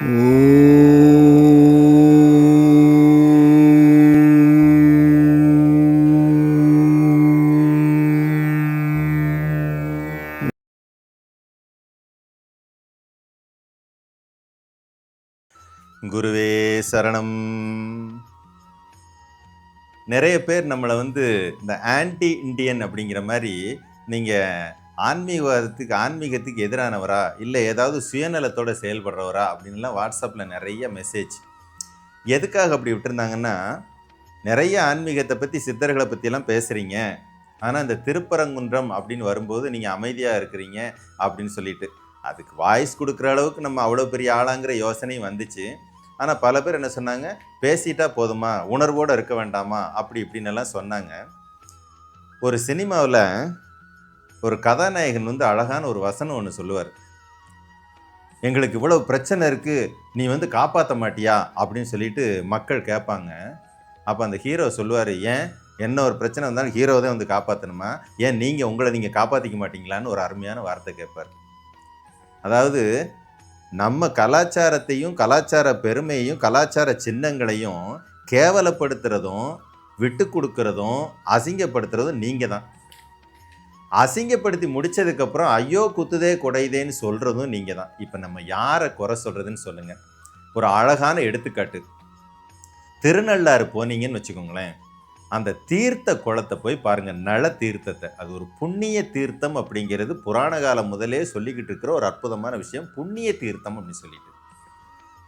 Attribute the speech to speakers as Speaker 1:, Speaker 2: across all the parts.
Speaker 1: குருவே சரணம். நிறைய பேர் நம்மளை வந்து இந்த ஆன்டி இண்டியன் அப்படிங்கிற மாதிரி நீங்கள் ஆன்மீகவாதத்துக்கு ஆன்மீகத்துக்கு எதிரானவரா? இல்லை ஏதாவது சுயநலத்தோட செயல்படுறவரா? அப்படின்லாம் வாட்ஸ்அப்பில் நிறைய மெசேஜ். எதுக்காக அப்படி விட்டுருந்தாங்கன்னா நிறைய ஆன்மீகத்தை பற்றி சித்தர்களை பற்றிலாம் பேசுகிறீங்க ஆனால் இந்த திருப்பரங்குன்றம் அப்படின்னு வரும்போது நீங்கள் அமைதியாக இருக்கிறீங்க அப்படின்னு சொல்லிட்டு. அதுக்கு வாய்ஸ் கொடுக்குற அளவுக்கு நம்ம அவ்வளோ பெரிய ஆளாங்கிற யோசனையும் வந்துச்சு. ஆனால் பல பேர் என்ன சொன்னாங்க? பேசிட்டா போதுமா? உணர்வோடு இருக்க வேண்டாமா? அப்படி இப்படின்னு எல்லாம் சொன்னாங்க. ஒரு சினிமாவில் ஒரு கதாநாயகன் வந்து அழகான ஒரு வசனம் ஒன்று சொல்லுவார். எங்களுக்கு இவ்வளோ பிரச்சனை இருக்குது நீ வந்து காப்பாற்ற மாட்டியா? அப்படின்னு சொல்லிட்டு மக்கள் கேட்பாங்க. அப்போ அந்த ஹீரோ சொல்லுவார் ஏன்? என்ன ஒரு பிரச்சனை வந்தாலும் ஹீரோ தான் வந்து காப்பாற்றணுமா ஏன் நீங்கள் உங்களை நீங்கள் காப்பாற்றிக்க மாட்டிங்களான்னு ஒரு அருமையான வார்த்தை கேட்பார். அதாவது நம்ம கலாச்சாரத்தையும் கலாச்சார பெருமையையும் கலாச்சார சின்னங்களையும் கேவலப்படுத்துறதும் விட்டு கொடுக்குறதும் அசிங்கப்படுத்துறதும் நீங்கள் தான். அசிங்கப்படுத்தி முடிச்சதுக்கப்புறம் ஐயோ குத்துதே குடையுதேன்னு சொல்கிறதும் நீங்கள் தான் இப்போ நம்ம யாரை குறை சொல்கிறதுன்னு சொல்லுங்கள் ஒரு அழகான எடுத்துக்காட்டு. திருநள்ளாறு போனீங்கன்னு வச்சுக்கோங்களேன். அந்த தீர்த்த குளத்தை போய் பாருங்கள் நல தீர்த்தத்தை. அது ஒரு புண்ணிய தீர்த்தம் அப்படிங்கிறது புராண காலம் முதலே சொல்லிக்கிட்டு இருக்கிற ஒரு அற்புதமான விஷயம். புண்ணிய தீர்த்தம் அப்படின்னு சொல்லிட்டு.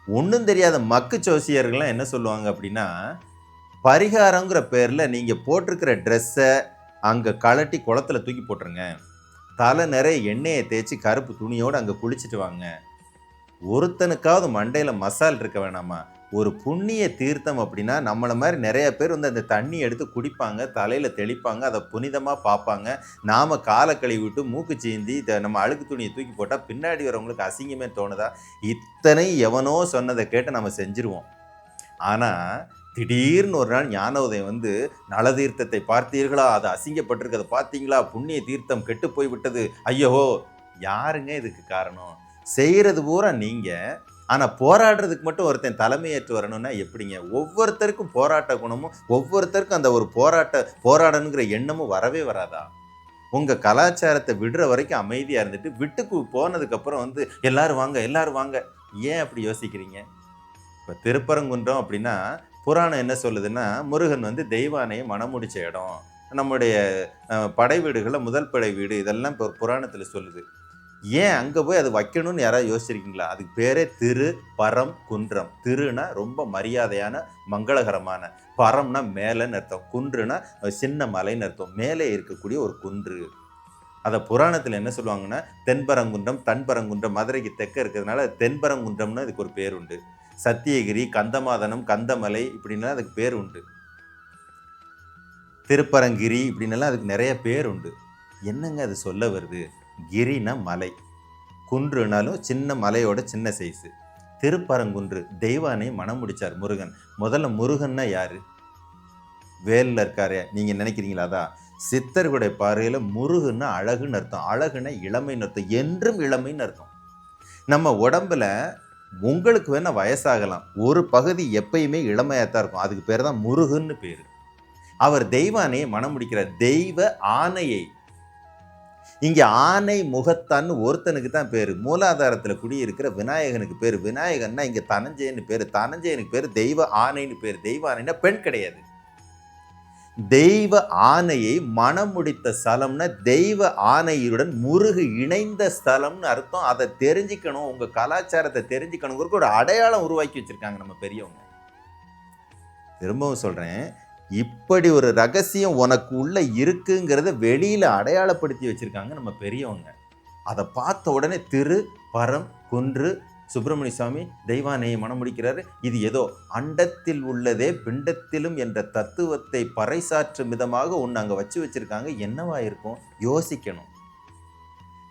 Speaker 1: ஒன்றும் தெரியாத மக்கு ஜோசியர்கள்லாம் என்ன சொல்லுவாங்க அப்படின்னா பரிகாரங்கிற பேரில் நீங்கள் போட்டிருக்கிற ட்ரெஸ்ஸை அங்கே கழட்டி குளத்துல தூக்கி போட்டுருங்க. தலை நிறைய எண்ணெயை தேய்ச்சி கருப்பு துணியோடு அங்கே குளிச்சுட்டு வாங்க. ஒருத்தனுக்காவது மண்டையில் மசால் இருக்க வேணாமா? ஒரு புண்ணிய தீர்த்தம் அப்படின்னா நம்மளை மாதிரி நிறைய பேர் வந்து அந்த தண்ணி எடுத்து குடிப்பாங்க தலையில் தெளிப்பாங்க அதை புனிதமாக பார்ப்பாங்க நாம் காலை கழுவி விட்டு மூக்கு சீந்தி த- நம்ம அழுக்கு துணியை தூக்கி போட்டால் பின்னாடி வரவங்களுக்கு அசிங்கமே தோணுதா? இத்தனை எவனோ சொன்னதை கேட்டு நம்ம செஞ்சிருவோம். ஆனால் திடீர்னு ஒரு நாள் ஞான உதயம் வந்து நல தீர்த்தத்தை பார்த்தீர்களா? அது அசிங்கப்பட்டிருக்கதை பார்த்தீங்களா? புண்ணிய தீர்த்தம் கெட்டு போய் விட்டது ஐயோ யாருங்க இதுக்கு காரணம்? செய்கிறது பூரா நீங்கள் ஆனால் போராடுறதுக்கு மட்டும் ஒருத்தன் தலைமையேற்று வரணும்னா எப்படிங்க? ஒவ்வொருத்தருக்கும் போராட்ட குணமும் ஒவ்வொருத்தருக்கும் அந்த ஒரு போராட்ட போராடணுங்கிற எண்ணமும் வரவே வராதா? உங்கள் கலாச்சாரத்தை விடுற வரைக்கும் அமைதியாக இருந்துட்டு விட்டுக்கு போனதுக்கப்புறம் வந்து எல்லோரும் வாங்க எல்லாரும் வாங்க. ஏன் அப்படி யோசிக்கிறீங்க? இப்போ திருப்பரங்குன்றம் அப்படின்னா புராணம் என்ன சொல்லுதுன்னா முருகன் வந்து தெய்வானையை மனமுடிச்ச இடம். நம்முடைய படை வீடுகளை முதல் படை வீடு இதெல்லாம் இப்போ புராணத்தில் சொல்லுது. ஏன் அங்கே போய் அது வைக்கணும்னு யாராவது யோசிச்சிருக்கீங்களா? அதுக்கு பேரே திரு பரம் குன்றம். திருனா ரொம்ப மரியாதையான மங்களகரமான. பரம்னா மேலேன்னு அர்த்தம். குன்றுனா சின்ன மலைன்னு அர்த்தம். மேலே இருக்கக்கூடிய ஒரு குன்று. அதை புராணத்தில் என்ன சொல்லுவாங்கன்னா தென்பரங்குன்றம் தன்பரங்குன்றம் மதுரைக்கு தெற்க இருக்கிறதுனால தென்பரங்குன்றம்னு இதுக்கு ஒரு பேர் உண்டு. சத்தியகிரி கந்தமாதனம் கந்தமலை இப்படின்லாம் அதுக்கு பேர் உண்டு. திருப்பரங்கிரி இப்படின்னலாம் அதுக்கு நிறைய பேர் உண்டு. என்னங்க அது சொல்ல வருது? கிரினா மலை. குன்றுனாலும் சின்ன மலையோட சின்ன சைஸு திருப்பரங்குன்று தெய்வானை மனம் முடித்தார் முருகன். முதல்ல முருகன்னா யார்? வேலில் இருக்காரு நீங்கள் நினைக்கிறீங்களா அதான்? சித்தர்களுடைய பார்வையில் முருகுன்னு அழகுன்னு அர்த்தம். அழகுன்னா இளமைன்னு அர்த்தம். என்றும் இளமைன்னு அர்த்தம். நம்ம உடம்புல உங்களுக்கு வேணால் வயசாகலாம். ஒரு பகுதி எப்பயுமே இளமையாக தான் இருக்கும். அதுக்கு பேர் தான் முருகன்னு பேர். அவர் தெய்வானையை மனம் முடிக்கிறார். தெய்வ ஆணையை இங்கே ஆனை முகத்தான்னு ஒருத்தனுக்கு தான் பேர். மூலாதாரத்தில் குடியிருக்கிற விநாயகனுக்கு பேர். விநாயகன்னா இங்கே தனஞ்சயன்னு பேர். தனஞ்சயனுக்கு பேர் தெய்வ ஆணைன்னு பேர். தெய்வ ஆணைன்னா பெண் கிடையாது. தெய்வ ஆணையை மனம் முடித்த ஸ்தலம்னா தெய்வ ஆணையுடன் முருகு இணைந்த ஸ்தலம்னு அர்த்தம். அதை தெரிஞ்சுக்கணும். உங்கள் கலாச்சாரத்தை தெரிஞ்சுக்கணுங்கிறதுக்கு ஒரு அடையாளம் உருவாக்கி வச்சுருக்காங்க நம்ம பெரியவங்க. திரும்பவும் சொல்கிறேன் இப்படி ஒரு ரகசியம் உனக்கு உள்ளே இருக்குங்கிறத வெளியில் அடையாளப்படுத்தி வச்சுருக்காங்க நம்ம பெரியவங்க. அதை பார்த்த உடனே திரு பரம் குன்று சுப்பிரமணிய சுவாமி தெய்வானையை மனம் இது ஏதோ அண்டத்தில் உள்ளதே பிண்டத்திலும் என்ற தத்துவத்தை பறைசாற்றும் விதமாக ஒன்று அங்கே வச்சு வச்சுருக்காங்க. என்னவா இருக்கும்? யோசிக்கணும்.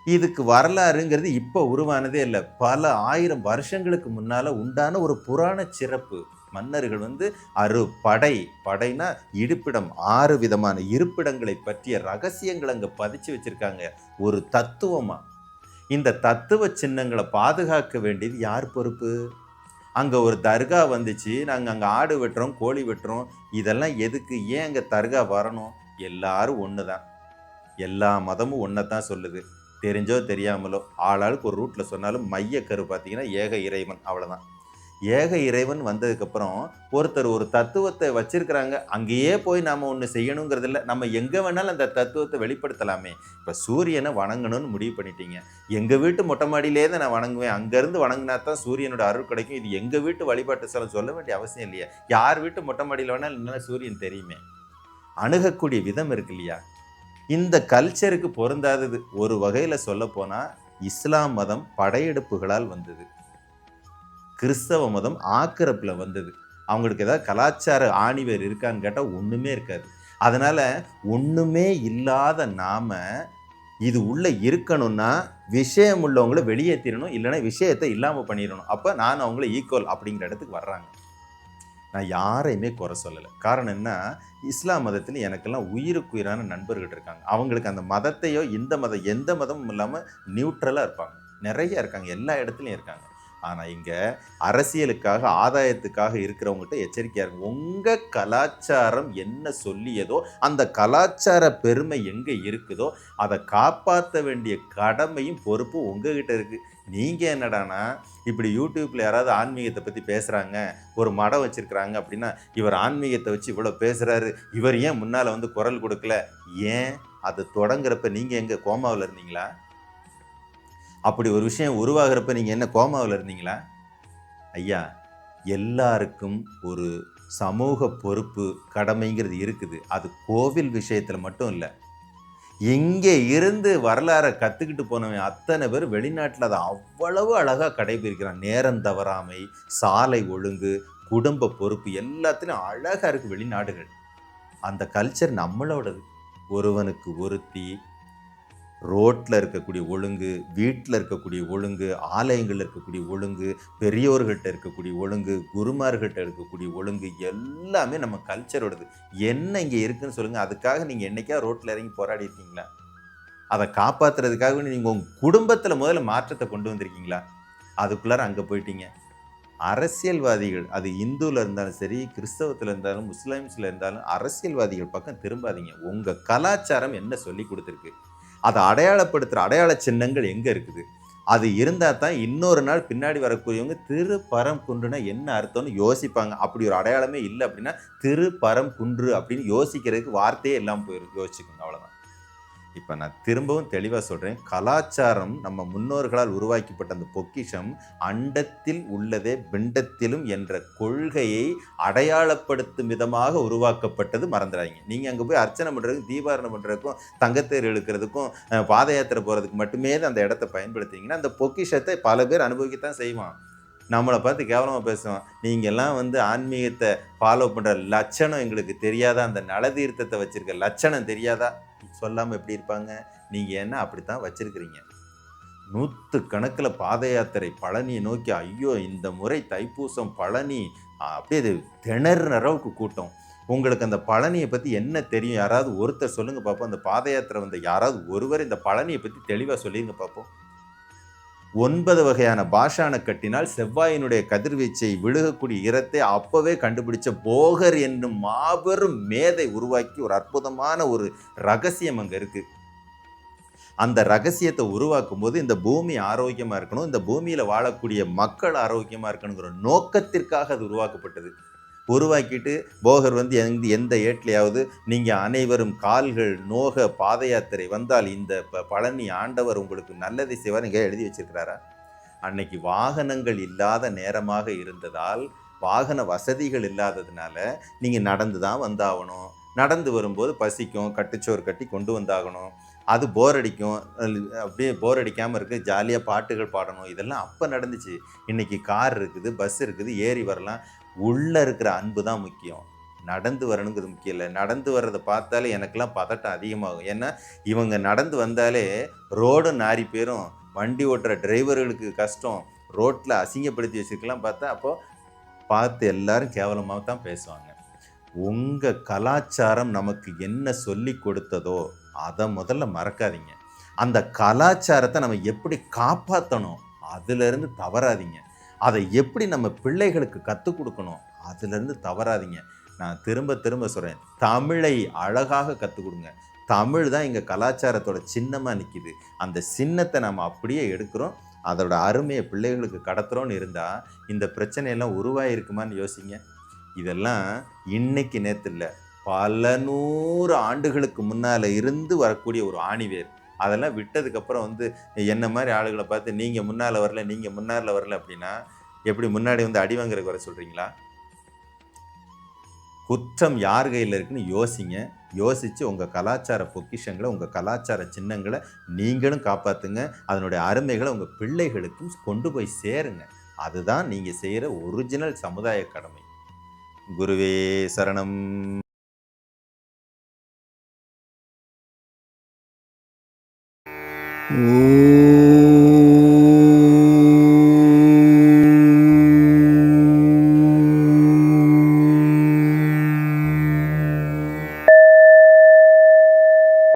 Speaker 1: இதுக்கு வரலாறுங்கிறது இப்போ உருவானதே இல்லை. பல ஆயிரம் வருஷங்களுக்கு முன்னால உண்டான ஒரு புராண சிறப்பு. மன்னர்கள் வந்து அரு படை படைனா இருப்பிடம் ஆறு விதமான இருப்பிடங்களை பற்றிய ரகசியங்களை அங்கே பதிச்சு வச்சுருக்காங்க. ஒரு தத்துவமாக இந்த தத்துவ சின்னங்களை பாதுகாக்க வேண்டியது யார் பொறுப்பு? அங்கே ஒரு தர்கா வந்துச்சு நாங்கள் அங்கே ஆடு வெட்டுறோம் கோழி வெட்டுறோம். இதெல்லாம் எதுக்கு? ஏன் அங்கே தர்கா வரணும்? எல்லாரும் ஒன்று தான் எல்லா மதமும் ஒன்றை தான் சொல்லுது. தெரிஞ்சோ தெரியாமலோ ஆளாளுக்கு ஒரு ரூட்டில் சொன்னாலும் மையக்கரு பார்த்தீங்கன்னா ஏக இறைவன் அவ்வளோதான் ஏக இறைவன் வந்ததுக்கப்புறம் ஒருத்தர் ஒரு தத்துவத்தை வச்சிருக்கிறாங்க அங்கேயே போய் நாம் ஒன்று செய்யணுங்கிறது இல்லை நம்ம எங்கே வேணாலும் அந்த தத்துவத்தை வெளிப்படுத்தலாமே. இப்போ சூரியனை வணங்கணும்னு முடிவு பண்ணிட்டீங்க. எங்கள் வீட்டு மொட்டை மாடியிலே தான் நான் வணங்குவேன். அங்கேருந்து வணங்கினா தான் சூரியனோட அருள் கிடைக்கும். இது எங்கள் வீட்டு வழிபாட்டு ஸ்தலம் சொல்ல வேண்டிய அவசியம் இல்லையா. யார் வீட்டு மொட்டை மாடியில் வேணாலும் இல்லைன்னா சூரியன் தெரியுமே. அணுகக்கூடிய விதம் இருக்கு இல்லையா? இந்த கல்ச்சருக்கு பொருந்தாதது. ஒரு வகையில் சொல்ல போனால் இஸ்லாம் மதம் படையெடுப்புகளால் வந்தது. கிறிஸ்தவ மதம் ஆக்கிரப்பில் வந்தது. அவங்களுக்கு ஏதாவது கலாச்சார ஆணிவேர் இருக்கான்னு கேட்டால் ஒன்றுமே இருக்காது. அதனால் ஒன்றுமே இல்லாத நாம் இது உள்ளே இருக்கணும்னா விஷயம் உள்ளவங்கள வெளியேற்றிடணும் இல்லைன்னா விஷயத்தை இல்லாமல் பண்ணிடணும். அப்போ நான் அவங்கள ஈக்குவல் அப்படிங்கிற இடத்துக்கு வர்றாங்க. நான் யாரையுமே குறை சொல்லலை. காரணம் என்ன? இஸ்லாம் மதத்தில் எனக்கெல்லாம் உயிருக்குயிரான நண்பர்கள் இருக்காங்க. அவங்களுக்கு அந்த மதத்தையோ இந்த மதம் எந்த மதமும் இல்லாமல் நியூட்ரலாக இருப்பாங்க. நிறைய இருக்காங்க. எல்லா இடத்துலையும் இருக்காங்க. ஆனால் இங்கே அரசியலுக்காக ஆதாயத்துக்காக இருக்கிறவங்ககிட்ட எச்சரிக்கையாக இருக்கும் உங்கள் கலாச்சாரம் என்ன சொல்லியதோ அந்த கலாச்சார பெருமை எங்கே இருக்குதோ அதை காப்பாற்ற வேண்டிய கடமையும் பொறுப்பும் உங்ககிட்ட இருக்குது நீங்கள் என்னடானா இப்படி யூடியூப்பில் யாராவது ஆன்மீகத்தை பற்றி பேசுகிறாங்க ஒரு மடம் வச்சுருக்கிறாங்க அப்படின்னா இவர் ஆன்மீகத்தை வச்சு இவ்வளோ பேசுகிறாரு இவர் ஏன் முன்னால் வந்து குரல் கொடுக்கல? ஏன்? அதை தொடங்குறப்ப நீங்கள் எங்கே கோமாவில் இருந்தீங்களா? அப்படி ஒரு விஷயம் உருவாகிறப்ப நீங்கள் என்ன கோமாவில் இருந்தீங்களா? ஐயா எல்லாருக்கும் ஒரு சமூக பொறுப்பு கடமைங்கிறது இருக்குது. அது கோவில் விஷயத்தில் மட்டும் இல்லை. இங்கே இருந்து வரலாறை கற்றுக்கிட்டு போனவன் அத்தனை பேர் வெளிநாட்டில் அதை அவ்வளவு அழகாக கடைபிடிக்கிறான். நேரம் தவறாமை சாலை ஒழுங்கு குடும்ப பொறுப்பு எல்லாத்துலேயும் அழகாக இருக்குது வெளிநாடுகள். அந்த கல்ச்சர் நம்மளோடது. ஒருவனுக்கு ஒருத்தி ரோட்டில் இருக்கக்கூடிய ஒழுங்கு வீட்டில் இருக்கக்கூடிய ஒழுங்கு ஆலயங்களில் இருக்கக்கூடிய ஒழுங்கு பெரியோர்கள்ட்ட இருக்கக்கூடிய ஒழுங்கு குருமார்கள்ட்ட இருக்கக்கூடிய ஒழுங்கு எல்லாமே நம்ம கல்ச்சரோடது என்ன இங்கே இருக்குன்னு சொல்லுங்கள் அதுக்காக நீங்கள் என்றைக்கா ரோட்டில் இறங்கி போராடி இருக்கீங்களா? அதை காப்பாற்றுறதுக்காக நீங்கள் உங்கள் குடும்பத்தில் முதல்ல மாற்றத்தை கொண்டு வந்திருக்கீங்களா? அதுக்குள்ளார அங்கே போயிட்டீங்க. அரசியல்வாதிகள் அது இந்துவில் இருந்தாலும் சரி கிறிஸ்தவத்தில் இருந்தாலும் முஸ்லீம்ஸில் இருந்தாலும் அரசியல்வாதிகள் பக்கம் திரும்பாதீங்க. உங்கள் கலாச்சாரம் என்ன சொல்லி கொடுத்துருக்கு? அதை அடையாளப்படுத்துகிற அடையாள சின்னங்கள் எங்கே இருக்குது? அது இருந்தால் தான் இன்னொரு நாள் பின்னாடி வரக்கூடியவங்க திரு பரம் குன்றுனா என்ன அர்த்தம்னு யோசிப்பாங்க. அப்படி ஒரு அடையாளமே இல்லை அப்படின்னா திரு பரம் குன்று அப்படின்னு யோசிக்கிறதுக்கு வார்த்தையே இல்லாமல் போயிடும் யோசிச்சுக்கோங்க அவ்வளோதான் இப்போ நான் திரும்பவும் தெளிவாக சொல்கிறேன் கலாச்சாரம் நம்ம முன்னோர்களால் உருவாக்கப்பட்ட அந்த பொக்கிஷம் அண்டத்தில் உள்ளதே பிண்டத்திலும் என்ற கொள்கையை அடையாளப்படுத்தும் விதமாக உருவாக்கப்பட்டது மறந்துடாதீங்க. நீங்கள் அங்கே போய் அர்ச்சனை பண்ணுறதுக்கும் தீபாரணம் பண்ணுறதுக்கும் தங்கத்தேர் இழுக்கிறதுக்கும் பாத யாத்திரை போகிறதுக்கு மட்டுமே அந்த இடத்த பயன்படுத்திங்கன்னா அந்த பொக்கிஷத்தை பல பேர் அனுபவிக்கத்தான் செய்வான். நம்மளை பார்த்து கேவலமாக பேசுவான். நீங்கள்லாம் வந்து ஆன்மீகத்தை ஃபாலோ பண்ணுற லட்சணம் எங்களுக்கு தெரியாதா? அந்த நலதீர்த்தத்தை வச்சுருக்க லட்சணம் தெரியாதா? சொல்லாமல் எப்படி இருப்பாங்க? நீங்கள் என்ன அப்படி தான் வச்சுருக்கிறீங்க. நூற்று கணக்கில் பாத யாத்திரை பழனியை நோக்கி ஐயோ இந்த முறை தைப்பூசம் பழனி அப்படியே அது திணறுற அளவுக்கு கூட்டம். உங்களுக்கு அந்த பழனியை பற்றி என்ன தெரியும்? யாராவது ஒருத்தர் சொல்லுங்கள் பார்ப்போம் அந்த பாத யாத்திரை வந்த யாராவது ஒருவர் இந்த பழனியை பற்றி தெளிவாக சொல்லிருங்க பார்ப்போம் ஒன்பது வகையான பாஷான கட்டினால் செவ்வாயினுடைய கதிர்வீச்சை விழுகக்கூடிய இரத்தை அப்போவே கண்டுபிடிச்ச போகர் என்னும் மாபெரும் மேதை உருவாக்கி ஒரு அற்புதமான ஒரு ரகசியம் அங்கே இருக்குது அந்த ரகசியத்தை உருவாக்கும் போது இந்த பூமி ஆரோக்கியமாக இருக்கணும் இந்த பூமியில் வாழக்கூடிய மக்கள் ஆரோக்கியமாக இருக்கணுங்கிற நோக்கத்திற்காக அது உருவாக்கப்பட்டது. உருவாக்கிட்டு போகர் வந்து எந்த எந்த ஏட்லையாவது நீங்கள் அனைவரும் கால்கள் நோக பாத யாத்திரை வந்தால் இந்த ப- பழனி ஆண்டவர் உங்களுக்கு நல்லதை செய்வார் இங்கே எழுதி வச்சிருக்கிறாரா? அன்னைக்கு வாகனங்கள் இல்லாத நேரமாக இருந்ததால் வாகன வசதிகள் இல்லாததுனால நீங்கள் நடந்து தான் வந்தாகணும். நடந்து வரும்போது பசிக்கும் கட்டுச்சோறு கட்டி கொண்டு வந்தாகணும். அது போர் அடிக்கும். அப்படியே போர் அடிக்காமல் இருக்கு. ஜாலியாக பாட்டுகள் பாடணும். இதெல்லாம் அப்போ நடந்துச்சு. இன்னைக்கு கார் இருக்குது பஸ் இருக்குது ஏறி வரலாம். உள்ளே இருக்கிற அன்பு தான் முக்கியம். நடந்து வரணுங்கிறது முக்கியம் இல்லை. நடந்து வர்றதை பார்த்தாலே எனக்கெல்லாம் பதட்டம் அதிகமாகும். ஏன்னா இவங்க நடந்து வந்தாலே ரோடு நாரி பேரும் வண்டி ஓட்டுற டிரைவர்களுக்கு கஷ்டம். ரோட்டில் அசிங்கப்படுத்தி வச்சிருக்கலாம் பார்த்தா அப்போது பார்த்து எல்லாரும் கேவலமாக தான் பேசுவாங்க. உங்கள் கலாச்சாரம் நமக்கு என்ன சொல்லி கொடுத்ததோ அதை முதல்ல மறக்காதீங்க. அந்த கலாச்சாரத்தை நம்ம எப்படி காப்பாற்றணும் அதுலேருந்து தவறாதீங்க. அதை எப்படி நம்ம பிள்ளைகளுக்கு கற்றுக் கொடுக்கணும்? அதுலேருந்து தவறாதீங்க. நான் திரும்ப திரும்ப சொல்கிறேன் தமிழை அழகாக கற்றுக் கொடுங்க. தமிழ் தான் எங்கள் கலாச்சாரத்தோட சின்னமாக நிற்கிது அந்த சின்னத்தை நம்ம அப்படியே எடுக்கிறோம். அதோட அருமையை பிள்ளைகளுக்கு கடத்துறோன்னு இருந்தால் இந்த பிரச்சனையெல்லாம் உருவாயிருக்குமான்னு யோசிங்க. இதெல்லாம் இன்னைக்கு நேற்று இல்லை. பல நூறு ஆண்டுகளுக்கு முன்னால் இருந்து வரக்கூடிய ஒரு ஆணிவேர். அதெல்லாம் விட்டதுக்கப்புறம் வந்து என்ன மாதிரி ஆளுகளை பார்த்து நீங்கள் முன்னால் வரல நீங்கள் முன்னாரில் வரல அப்படின்னா எப்படி முன்னாடி வந்து அடி வாங்குறதுக்கு வர சொல்கிறீங்களா குற்றம் யார் கையில் இருக்குன்னு யோசிங்க. யோசித்து உங்கள் கலாச்சார பொக்கிஷங்களை உங்கள் கலாச்சார சின்னங்களை நீங்களும் காப்பாற்றுங்க அதனுடைய அருமைகளை உங்கள் பிள்ளைகளுக்கும் கொண்டு போய் சேருங்க. அதுதான் நீங்கள் செய்கிற ஒரிஜினல் சமுதாய கடமை. குருவே சரணம்.
Speaker 2: Ooh.